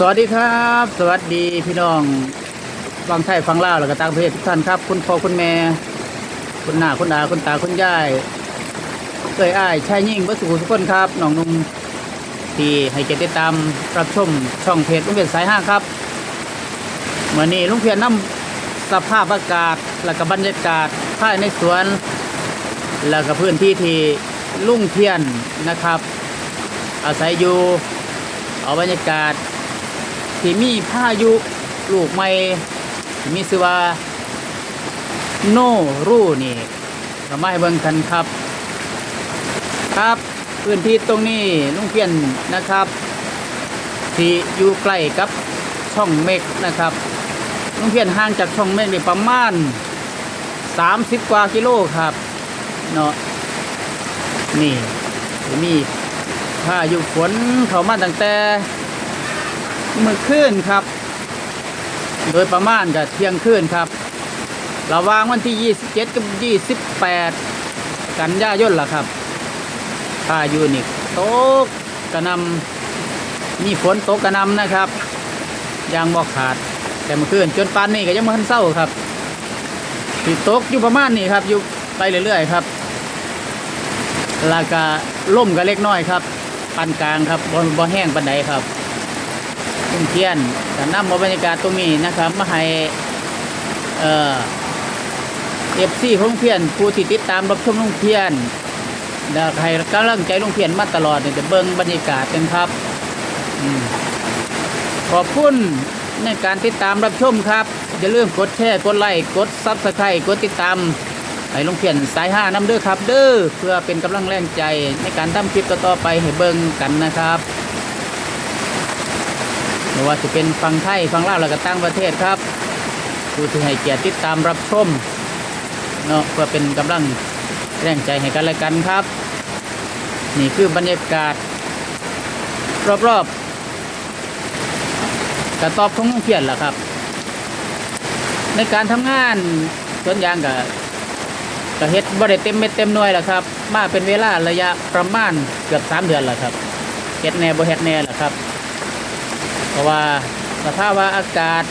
สวัสดีครับ สวัสดีพี่น้องฟังไทยฟังลาวแล้วก็ต่างประเทศทุกท่านครับ คุณพ่อคุณแม่ คุณหน้าคุณอาคุณตาคุณยายเคยอ้ายชายยิ่งวัสุขุสุขคนครับน้องนุ่มที่ให้เกียรติติดตามรับชมช่องเพจลุงเพียนสายห้าครับเมื่อนี้ลุงเพียนนำสภาพอากาศและก็บรรยากาศภายในสวน แล้วก็พื้นที่ที่ลุงเพียนนะครับ อาศัยอยู่เอาบรรยากาศ ที่มีพายุลูกใหม่ที่มีชื่อว่าโนรูนี่ก็มาให้เบิ่งกันครับ ครับพื้นที่ตรงนี้ลุงเพียนนะครับ ที่อยู่ใกล้กับช่องเมฆนะครับลุงเพียนห่างจากช่องเมฆนี่ประมาณ 30 กว่ากิโลครับเนาะนี่มีพายุฝนเข้ามาตั้งแต่ มื่อคืนครับ โดยประมาณกับเที่ยงคืนครับระวางวันที่ 27 กับ 28 กันยายนล่ะครับพายุนี่ตกกระนำมีฝนตกกระนำนะครับยางบอกขาด แต่เมื่อคืนจนปานนี้ก็ยังมันเศร้าครับที่ตกอยู่ประมาณนี้ครับ อยู่ไปเรื่อยๆครับแล้วก็ล่มก็เล็กน้อยครับปานกลางครับบ่บ่แห้งปานใดครับ ลุงเทียนจะนำมาบรรยากาศตรงนี้นะครับมาให้เอ่อเอฟซีลุงเพียนผู้ที่ติดตามรับชมลุงเพียนและให้กำลังใจลุงเพียนมาตลอดเนี่ยจะเบิ่งบรรยากาศกันครับขอบคุณในการติดตามรับชมครับอย่าลืมกดแชร์กดไลค์กดซับสไครต์กดติดตามให้ลุงเพียนสายห้าน้ำเด้อครับ เด้อเพื่อเป็นกำลังแรงใจในการทำคลิปต่อๆไปให้เบิ่งกันนะครับ ไม่ว่าจะเป็นฟังไทยฟังลาวแล้วก็ต่างประเทศครับผู้ที่ให้เกียรติติดตามรับชมเนาะเพื่อเป็นกำลังแรงใจให้กันและกันครับ นี่คือบรรยากาศ รอบๆกระตอบของเพียนล่ะครับ ในการทำงานสวนยางกับกเฮ็ดบ่ได้เต็มเม็ดเต็มหน่วยล่ะครับ มาเป็นเวลาระยะประมาณเกือบสามเดือนล้วครับเฮ็ดแน่บ่เฮ็ดแน่ล่ะครับ ราะว่าสภาพว่าอากาศ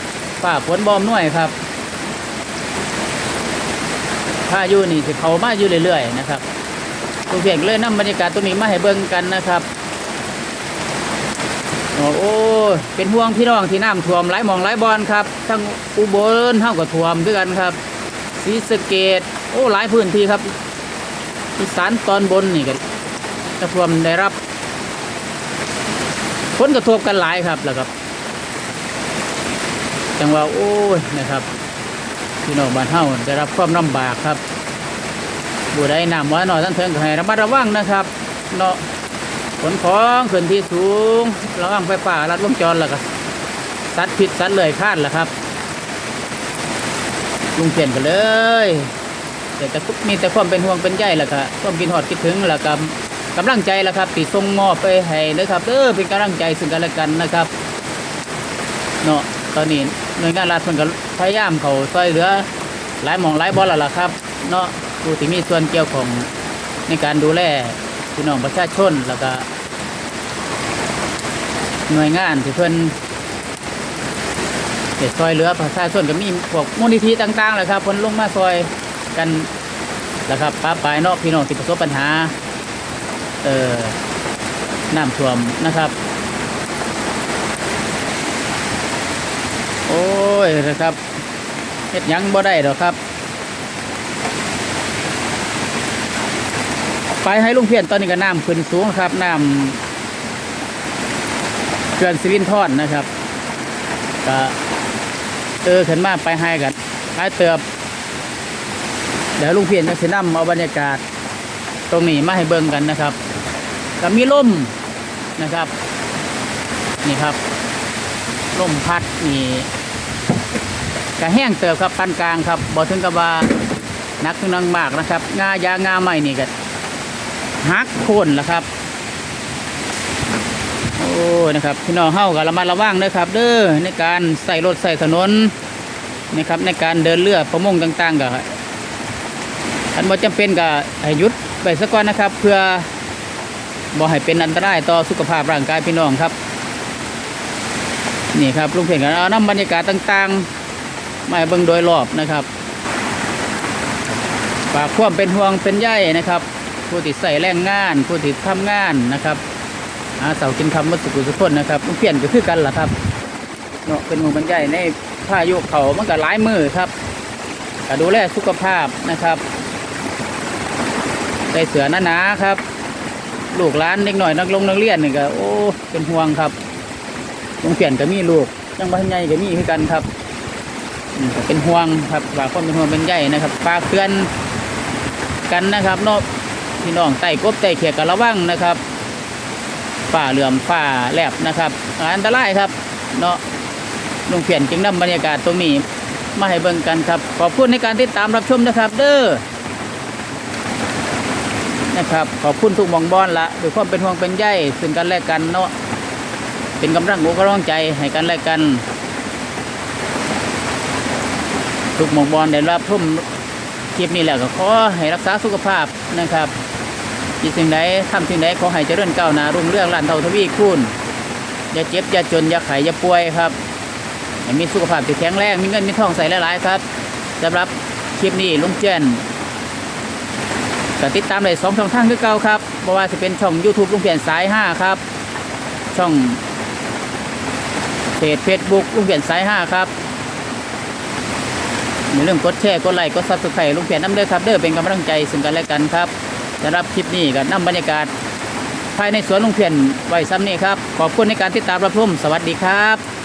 ฟ้าฝนบอมน่วยครับพายุนี่สิเขามาอยู่เรื่อยๆนะครับทุกเพียงเลยนำบรรยากาศตรงนี้มาให้เบิ่งกันนะครับโอ้โอ้เป็นห่วงพี่น้องที่น้ำท่วมหลายมองหลายบอนครับ ทั้งอุบลเท่ากับท่วมด้วยกันครับศรีสะเกดโอ้หลายพื้นที่ครับอีสานตอนบนนี่ก็จะท่วมได้รับ ผลกระทบกันหลายครับแล้วครับจังว่าโอ้ยนะครับพี่น้องบ้านเฮาได้รับความลำบากครับผู้ใดนำว่าหน่อยท่านเทิงก็ให้ระมัดระวังนะครับเนาะขนของขึ้นที่สูงระวังไฟฟ้ารัดวงจรแล้วก็สัตว์ผิดสัตว์เลยคาดแล้วครับลุงเปลี่ยนกันเลยแต่แต่มีแต่ความเป็นห่วงเป็นใยแหละครับความกินหอดคิดถึงแล้วก็ กำลังใจแล้วครับติดส่งมอบไปให้นะครับเออเป็นกำลังใจซึ่งกันและกันนะครับเนาะตอนนี้หน่วยงานรัฐมันก็พยายามเขาช่วยเหลือหลายหมองหลายบอลแล้วล่ะครับเนาะผู้ที่มีส่วนเกี่ยวของในการดูแลพี่น้องประชาชนแล้วก็หน่วยงานที่เพิ่นเด็ดซอยเหลือประชาชนก็มีพวกมูลนิธิต่างๆแหละครับเพิ่นลงมาซอยกันแล้วครับป้าปลายเนาะพี่น้องที่ประสบปัญหา อ่อน้ำท่วมนะครับ โอ้ยนะครับเฮ็ดยังบ่ได้ดอกครับ ไปให้ลุงเพียนตอนนี้ก็น้ำขึ้นสูงครับน้ำเขื่อนสิรินทอนนะครับก็เออขึ้นมาไปให้กันหายเติบ เดี๋ยวลุงเพียนจะสินำเอาบรรยากาศ ตรงนี้มาให้เบิ่งกันนะครับ ก็มีลมนะครับ นี่ครับลมพัดนี่กระแห้งเติบครับปานกลางครับบ่ถึงกับว่านักถึงนังมากนะครับงายางาใหม่นี่ก็หักโคนล้วครับ โอ้นะครับพี่น้องเฮาก็ระมัดระวังนะครับ เด้อในการใส่รถใส่ถนนนะครับในการเดินเรือประมงต่างๆก็อันบ่จำเป็นก็ให้ยุดไปสักก่อนนะครับ เพื่อ บ่ให้เป็นอันตรายต่อสุขภาพร่างกายพี่น้องครับ นี่ครับลุงเพียนก็เอาน้ำบรรยากาศต่างๆ มาเบิ่งโดยรอบนะครับฝากความเป็นห่วงเป็นใยนะครับ ผู้ที่ใส่แรงงาน ผู้ที่ทำงานนะครับอาเสากินคำมัสุกุสุคนนะครับลุงเพียนก็คือกันล่ะครับเนาะเป็นห่วงเป็นใยในพายุเขามันก็หลายมือครับดูแลสุขภาพนะครับใส่เสือหนาๆครับ ลูกหลานเด็กหน่อยนักลงนักเรียนนี่ก็โอ้เป็นห่วงครับโรงเปลี่ยนก็มีลูกยังบ้านใหญ่ก็มีคือกันครับเป็นห่วงครับฝากความเป็นห่วงเป็นใยนะครับฝากเตือนกันนะครับเนาะพี่น้องไต่กบไต่เขียดกันระวังนะครับฝ่าเหลื่อมฝ่าแหลบนะครับอันตรายครับเนาะโรงเปลี่ยนจึงนำบรรยากาศตรงนี้มาให้เบิ่งกันครับ ขอบคุณในการติดตามรับชมนะครับ เด้อ นะครับ ขอบคุณทุกหมองบอนละด้วยความเป็นห่วงเป็นใยซึ่งกันและกันเนาะเป็นกำลังอกกำลังใจให้กันและกัน ทุกหมองบอลได้รับพุ่มคลิปนี้แหละก็ขอให้รักษาสุขภาพนะครับที่สิ่งใดทำสิ่งใดขอให้เจริญก้าวหน้ารุ่งเรื่องลานเท่าทวีคูณอย่าเจ็บอย่าจนอย่าไข้อย่าป่วยครับให้มีสุขภาพที่แข็งแรงมีเงินมีทองใส่หลายๆครับสำหรับคลิปนี้ลุงเจน ก็ติดตามได้สองช่องทางคือเก่าครับเพราะว่าจะเป็นช่อง YouTube ลุงเปลี่ยนสายห้าครับ ช่องเพจเฟซบุ๊กลุงเปลี่ยนสายห้าครับอย่าลืมกดแชร์กดไลค์กดซับสไครต์ลุงเปลี่ยนน้ำเด้อครับ เด้อเป็นกำลังใจซึ่งกันและกันครับสำหรับคลิปนี้ก็นำบรรยากาศ ภายในสวนลุงเพียนไว้ซ้ำนี้ครับขอบคุณในการติดตามรับชมสวัสดีครับ